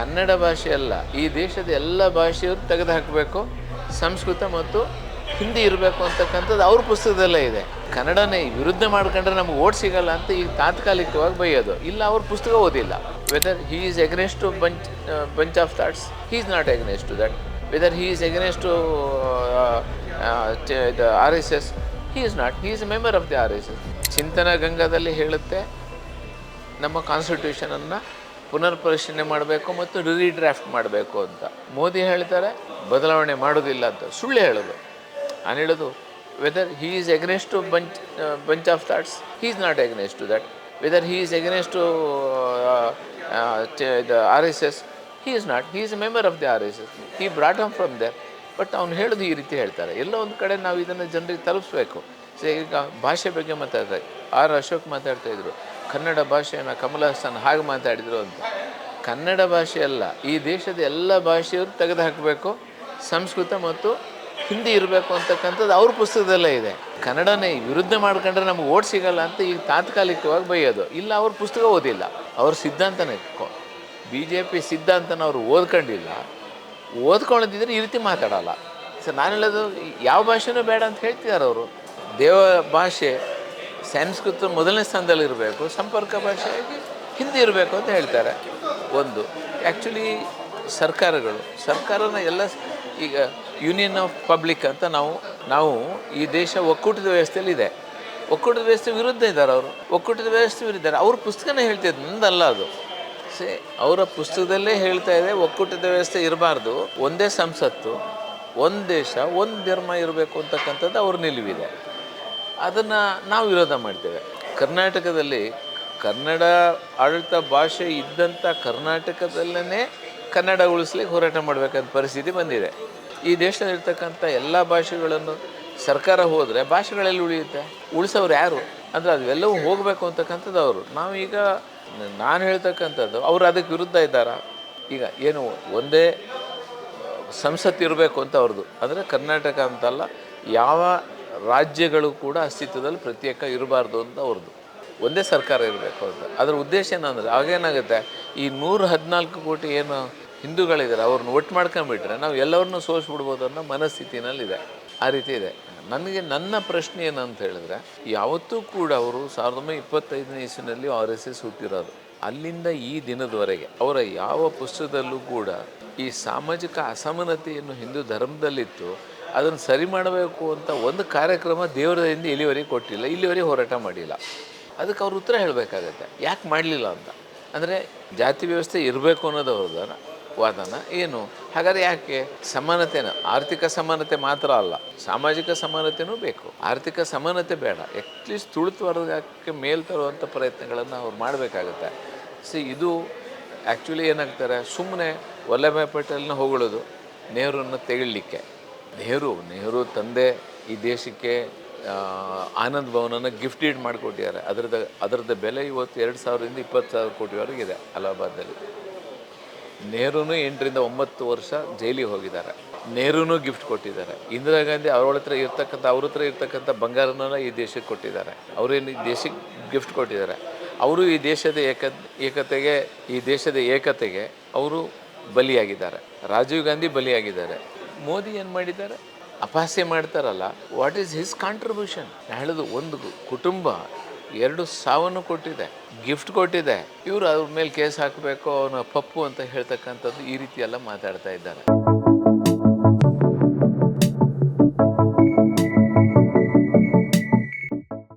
ಕನ್ನಡ ಭಾಷೆ ಅಲ್ಲ, ಈ ದೇಶದ ಎಲ್ಲ ಭಾಷೆಯವರು ತೆಗೆದು ಹಾಕಬೇಕು ಸಂಸ್ಕೃತ ಮತ್ತು ಹಿಂದಿ ಇರಬೇಕು ಅಂತಕ್ಕಂಥದ್ದು ಅವ್ರ ಪುಸ್ತಕದಲ್ಲೇ ಇದೆ. ಕನ್ನಡನೇ ವಿರುದ್ಧ ಮಾಡ್ಕೊಂಡ್ರೆ ನಮ್ಗೆ ಓಟ್ ಸಿಗಲ್ಲ ಅಂತ ಈಗ ತಾತ್ಕಾಲಿಕವಾಗಿ ಬೈಯೋದು. ಇಲ್ಲ, ಅವ್ರ ಪುಸ್ತಕ ಓದಿಲ್ಲ. Whether he is against to bunch bunch of thoughts he is not against to that whether he is against to ಇದು R S S he is not he is member of the R S S Chintana ಗಂಗಾದಲ್ಲಿ ಹೇಳುತ್ತೆ, ನಮ್ಮ ಕಾನ್ಸ್ಟಿಟ್ಯೂಷನನ್ನು ಪುನರ್ ಪರಿಶೀಲನೆ ಮಾಡಬೇಕು ಮತ್ತು ರಿರಿಡ್ರಾಫ್ಟ್ ಮಾಡಬೇಕು ಅಂತ. ಮೋದಿ ಹೇಳ್ತಾರೆ, ಬದಲಾವಣೆ ಮಾಡೋದಿಲ್ಲ ಅಂತ. ಸುಳ್ಳು ಹೇಳೋದು. ನಾನು ಹೇಳೋದು whether he is against to bunch bunch of thoughts he is not against to that whether he is against to the R S S he is not he is a member of the R S S he brought him from there but ಅವ್ನು ಹೇಳೋದು ಈ ರೀತಿ ಹೇಳ್ತಾರೆ. ಎಲ್ಲ ಒಂದು ಕಡೆ ನಾವು ಇದನ್ನು ಜನರಿಗೆ ತಲುಪಿಸ್ಬೇಕು. ಈಗ ಭಾಷೆ ಬಗ್ಗೆ ಮಾತಾಡ್ತಾರೆ. ಆರ್ ಅಶೋಕ್ ಮಾತಾಡ್ತಾ ಇದ್ರು. ಕನ್ನಡ ಭಾಷೆಯನ್ನು ಕಮಲ ಹಾಸನ್ ಹಾಗೆ ಮಾತಾಡಿದರು ಅಂತ. ಕನ್ನಡ ಭಾಷೆ ಅಲ್ಲ, ಈ ದೇಶದ ಎಲ್ಲ ಭಾಷೆಯವರು ತೆಗೆದು ಹಾಕಬೇಕು, ಸಂಸ್ಕೃತ ಮತ್ತು ಹಿಂದಿ ಇರಬೇಕು ಅಂತಕ್ಕಂಥದ್ದು ಅವ್ರ ಪುಸ್ತಕದಲ್ಲೇ ಇದೆ. ಕನ್ನಡನೇ ವಿರುದ್ಧ ಮಾಡ್ಕೊಂಡ್ರೆ ನಮ್ಗೆ ಓಟ್ ಸಿಗಲ್ಲ ಅಂತ ಈಗ ತಾತ್ಕಾಲಿಕವಾಗಿ ಬೈಯೋದು. ಇಲ್ಲ, ಅವ್ರ ಪುಸ್ತಕ ಓದಿಲ್ಲ, ಅವ್ರ ಸಿದ್ಧಾಂತನೇ ಬಿ ಜೆ ಪಿ ಸಿದ್ಧಾಂತನ ಅವರು ಓದ್ಕೊಂಡಿಲ್ಲ. ಓದ್ಕೊಳ್ಳೋದಿದ್ರೆ ಈ ರೀತಿ ಮಾತಾಡಲ್ಲ. ಸೊ ನಾನು ಹೇಳೋದು, ಯಾವ ಭಾಷೆನೂ ಬೇಡ ಅಂತ ಹೇಳ್ತಿದ್ದಾರೆ ಅವರು. ದೇವ ಭಾಷೆ ಸಂಸ್ಕೃತ ಮೊದಲನೇ ಸ್ಥಾನದಲ್ಲಿ ಇರಬೇಕು, ಸಂಪರ್ಕ ಭಾಷೆಯಾಗಿ ಹಿಂದಿ ಇರಬೇಕು ಅಂತ ಹೇಳ್ತಾರೆ. ಒಂದು ಆ್ಯಕ್ಚುಲಿ ಸರ್ಕಾರಗಳು, ಸರ್ಕಾರನ ಎಲ್ಲ ಈಗ ಯೂನಿಯನ್ ಆಫ್ ಪಬ್ಲಿಕ್ ಅಂತ ನಾವು ನಾವು ಈ ದೇಶ ಒಕ್ಕೂಟದ ವ್ಯವಸ್ಥೆಯಲ್ಲಿ ಇದೆ. ಒಕ್ಕೂಟದ ವ್ಯವಸ್ಥೆ ವಿರುದ್ಧ ಇದ್ದಾರೆ ಅವರು. ಒಕ್ಕೂಟದ ವ್ಯವಸ್ಥೆ ವಿರುದ್ಧ. ಅವ್ರ ಪುಸ್ತಕನೇ ಹೇಳ್ತಿದ್ದು ನಂದಲ್ಲ ಅದು. ಸೇ, ಅವರ ಪುಸ್ತಕದಲ್ಲೇ ಹೇಳ್ತಾ ಇದೆ, ಒಕ್ಕೂಟದ ವ್ಯವಸ್ಥೆ ಇರಬಾರ್ದು. ಒಂದೇ ಸಂಸತ್ತು, ಒಂದು ದೇಶ, ಒಂದು ಧರ್ಮ ಇರಬೇಕು ಅಂತಕ್ಕಂಥದ್ದು ಅವ್ರ ನಿಲುವಿದೆ. ಅದನ್ನು ನಾವು ವಿರೋಧ ಮಾಡ್ತೇವೆ. ಕರ್ನಾಟಕದಲ್ಲಿ ಕನ್ನಡ ಆಡಳಿತ ಭಾಷೆ ಇದ್ದಂಥ ಕರ್ನಾಟಕದಲ್ಲೇ ಕನ್ನಡ ಉಳಿಸ್ಲಿಕ್ಕೆ ಹೋರಾಟ ಮಾಡಬೇಕಂತ ಪರಿಸ್ಥಿತಿ ಬಂದಿದೆ. ಈ ದೇಶದಲ್ಲಿರ್ತಕ್ಕಂಥ ಎಲ್ಲ ಭಾಷೆಗಳನ್ನು ಸರ್ಕಾರ ಹೋದರೆ ಭಾಷೆಗಳಲ್ಲಿ ಉಳಿಯುತ್ತೆ? ಉಳಿಸೋರು ಯಾರು? ಅಂದರೆ ಅದೆಲ್ಲವೂ ಹೋಗಬೇಕು ಅಂತಕ್ಕಂಥದ್ದು ಅವರು. ನಾವೀಗ ನಾನು ಹೇಳ್ತಕ್ಕಂಥದ್ದು, ಅವರು ಅದಕ್ಕೆ ವಿರುದ್ಧ ಇದ್ದಾರಾ? ಈಗ ಏನು ಒಂದೇ ಸಂಸತ್ತು ಇರಬೇಕು ಅಂತ ಅವ್ರದ್ದು. ಅಂದರೆ ಕರ್ನಾಟಕ ಅಂತಲ್ಲ, ಯಾವ ರಾಜ್ಯಗಳು ಕೂಡ ಅಸ್ತಿತ್ವದಲ್ಲಿ ಪ್ರತ್ಯೇಕ ಇರಬಾರ್ದು ಅಂತ ಅವ್ರದ್ದು. ಒಂದೇ ಸರ್ಕಾರ ಇರಬೇಕು ಅಂತ ಅದರ ಉದ್ದೇಶ ಏನಂದರೆ ಆಗೇನಾಗುತ್ತೆ ಈ ನೂರ ಹದಿನಾಲ್ಕು ಕೋಟಿ ಏನು ಹಿಂದೂಗಳಿದ್ದಾರೆ ಅವ್ರನ್ನ ಒಟ್ಟು ಮಾಡ್ಕೊಂಬಿಟ್ರೆ ನಾವು ಎಲ್ಲರನ್ನೂ ಸೋಸ್ಬಿಡ್ಬೋದು ಅನ್ನೋ ಮನಸ್ಥಿತಿನಲ್ಲಿದೆ. ಆ ರೀತಿ ಇದೆ. ನನಗೆ ನನ್ನ ಪ್ರಶ್ನೆ ಏನಂತ ಹೇಳಿದ್ರೆ, ಯಾವತ್ತೂ ಕೂಡ ಅವರು ಸಾವಿರದ ಒಂಬೈನೂರ ಇಪ್ಪತ್ತೈದನೇ ಇಸ್ವಿನಲ್ಲಿ ಆರ್ ಎಸ್ ಎಸ್ ಹುಟ್ಟಿರೋದು. ಅಲ್ಲಿಂದ ಈ ದಿನದವರೆಗೆ ಅವರ ಯಾವ ಪುಸ್ತಕದಲ್ಲೂ ಕೂಡ ಈ ಸಾಮಾಜಿಕ ಅಸಮಾನತೆಯನ್ನು ಹಿಂದೂ ಧರ್ಮದಲ್ಲಿತ್ತು ಅದನ್ನು ಸರಿ ಮಾಡಬೇಕು ಅಂತ ಒಂದು ಕಾರ್ಯಕ್ರಮ ದೇವರದಿಂದ ಇಲ್ಲಿವರೆಗೆ ಕೊಟ್ಟಿಲ್ಲ, ಇಲ್ಲಿವರೆಗೆ ಹೋರಾಟ ಮಾಡಿಲ್ಲ. ಅದಕ್ಕೆ ಅವ್ರ ಉತ್ತರ ಹೇಳಬೇಕಾಗತ್ತೆ. ಯಾಕೆ ಮಾಡಲಿಲ್ಲ ಅಂತ? ಅಂದರೆ ಜಾತಿ ವ್ಯವಸ್ಥೆ ಇರಬೇಕು ಅನ್ನೋದು ಅವ್ರದ್ದು ವಾದನ ಏನು? ಹಾಗಾದರೆ ಯಾಕೆ? ಸಮಾನತೆನ, ಆರ್ಥಿಕ ಸಮಾನತೆ ಮಾತ್ರ ಅಲ್ಲ, ಸಾಮಾಜಿಕ ಸಮಾನತೆನೂ ಬೇಕು. ಆರ್ಥಿಕ ಸಮಾನತೆ ಬೇಡ ಅಟ್ಲೀಸ್ಟ್ ತುಳಿತು ವರ್ಗಕ್ಕೆ ಮೇಲ್ ತರುವಂಥ ಪ್ರಯತ್ನಗಳನ್ನು ಅವ್ರು ಮಾಡಬೇಕಾಗತ್ತೆ. ಸೊ ಇದು ಆ್ಯಕ್ಚುಲಿ ಏನಾಗ್ತಾರೆ? ಸುಮ್ಮನೆ ವಲ್ಲಭಾಯ್ ಪಟೇಲ್ನ ಹೊಗಳೋದು ನೆಹರೂನ ತೆಗಿಲಿಕ್ಕೆ ನೆಹರು ನೆಹರು ತಂದೆ ಈ ದೇಶಕ್ಕೆ ಆನಂದ್ ಭವನನ ಗಿಫ್ಟ್ ಡೀಡ್ ಮಾಡಿಕೊಟ್ಟಿದ್ದಾರೆ. ಅದರದ ಅದರದ ಬೆಲೆ ಇವತ್ತು ಎರಡು ಸಾವಿರದಿಂದ ಇಪ್ಪತ್ತು ಸಾವಿರ ಕೋಟಿವರೆಗೆ ಇದೆ ಅಲಹಾಬಾದಲ್ಲಿ ನೆಹರೂ ಎಂಟರಿಂದ ಒಂಬತ್ತು ವರ್ಷ ಜೈಲಿಗೆ ಹೋಗಿದ್ದಾರೆ. ನೆಹರೂ ಗಿಫ್ಟ್ ಕೊಟ್ಟಿದ್ದಾರೆ. ಇಂದಿರಾ ಗಾಂಧಿ ಅವ್ರ ಹತ್ರ ಇರ್ತಕ್ಕಂಥ, ಅವ್ರ ಹತ್ರ ಇರ್ತಕ್ಕಂಥ ಬಂಗಾರನ ಈ ದೇಶಕ್ಕೆ ಕೊಟ್ಟಿದ್ದಾರೆ. ಅವರೇನು ಈ ದೇಶಕ್ಕೆ ಗಿಫ್ಟ್ ಕೊಟ್ಟಿದ್ದಾರೆ. ಅವರು ಈ ದೇಶದ ಏಕ, ಏಕತೆಗೆ, ಈ ದೇಶದ ಏಕತೆಗೆ ಅವರು ಬಲಿಯಾಗಿದ್ದಾರೆ. ರಾಜೀವ್ ಗಾಂಧಿ ಬಲಿಯಾಗಿದ್ದಾರೆ. ಮೋದಿ ಏನು ಮಾಡಿದ್ದಾರೆ? ಅಪಹಾಸ್ಯ ಮಾಡ್ತಾರಲ್ಲ. ವಾಟ್ ಈಸ್ ಹಿಸ್ ಕಾಂಟ್ರಿಬ್ಯೂಷನ್ ಹೇಳೋದು ಒಂದು ಕುಟುಂಬ ಎರಡು ಸಾವನ್ನು ಕೊಟ್ಟಿದೆ ಗಿಫ್ಟ್ ಕೊಟ್ಟಿದೆ. ಇವರು ಅವ್ರ ಮೇಲೆ ಕೇಸ್ ಹಾಕಬೇಕು, ಅವನ ಪಪ್ಪು ಅಂತ ಹೇಳ್ತಕ್ಕಂಥದ್ದು ಈ ರೀತಿ ಎಲ್ಲ ಮಾತಾಡ್ತಾ ಇದ್ದಾರೆ.